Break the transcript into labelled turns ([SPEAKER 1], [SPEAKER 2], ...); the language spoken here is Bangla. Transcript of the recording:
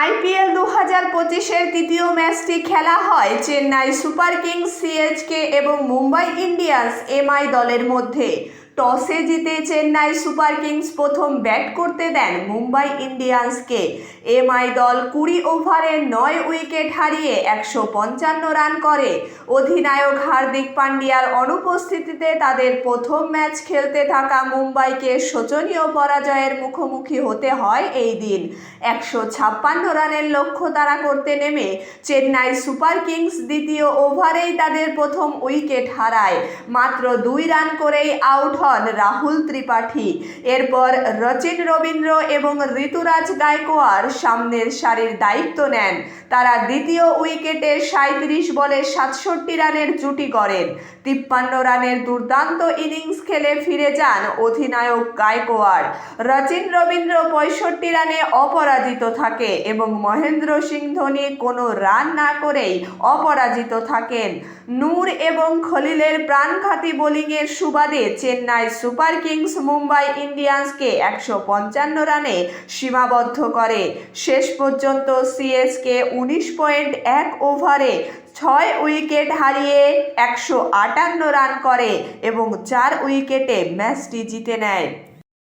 [SPEAKER 1] আইপিএল দু হাজার পঁচিশের তৃতীয় ম্যাচটি খেলা হয় চেন্নাই সুপার কিংস, সিএচকে এবং মুম্বাই ইন্ডিয়ান্স এমআই দলের মধ্যে। টসে জিতে চেন্নাই সুপার কিংস প্রথম ব্যাট করতে দেন মুম্বাই ইন্ডিয়ান্সকে। এমআই দল কুড়ি ওভারে নয় উইকেট হারিয়ে একশো পঞ্চান্ন রান করে। অধিনায়ক হার্দিক পান্ডিয়ার অনুপস্থিতিতে তাদের প্রথম ম্যাচ খেলতে থাকা মুম্বাইকে শোচনীয় পরাজয়ের মুখোমুখি হতে হয় এই দিন। একশো ছাপ্পান্ন রানের লক্ষ্য তারা করতে নেমে চেন্নাই সুপার কিংস দ্বিতীয় ওভারেই তাদের প্রথম উইকেট হারায়। মাত্র দুই রান করেই আউট হন রাহুল ত্রিপাঠী। এরপর রচিন রবীন্দ্র এবং ঋতুরাজ গায়কোয়াড় সামনের সারির দায়িত্ব নেন। তারা দ্বিতীয় উইকেটে সাঁত্রিশ বলে সাতষট্টি রানের জুটি করেন তিপ্পান্ন রানের দুর্দান্ত ইনিংস খেলে ফিরে যান অধিনায়ক গায়কোয়াড়। রচিন রবীন্দ্র পঁয়ষট্টি রানে অপরাজিত থাকে এবং মহেন্দ্র সিং ধোনি কোনো রান না করেই অপরাজিত থাকেন। নূর এবং খলিলের প্রাণঘাতী বোলিংয়ের সুবাদে চেন্নাই সুপার কিংস মুম্বাই ইন্ডিয়ান্সকে একশো পঞ্চান্ন রানে সীমাবদ্ধ করে। শেষ পর্যন্ত সিএসকে উনিশ পয়েন্ট এক ওভারে ছয় উইকেট হারিয়ে একশো আটান্ন রান করে এবং চার উইকেটে ম্যাচটি জিতে নেয়।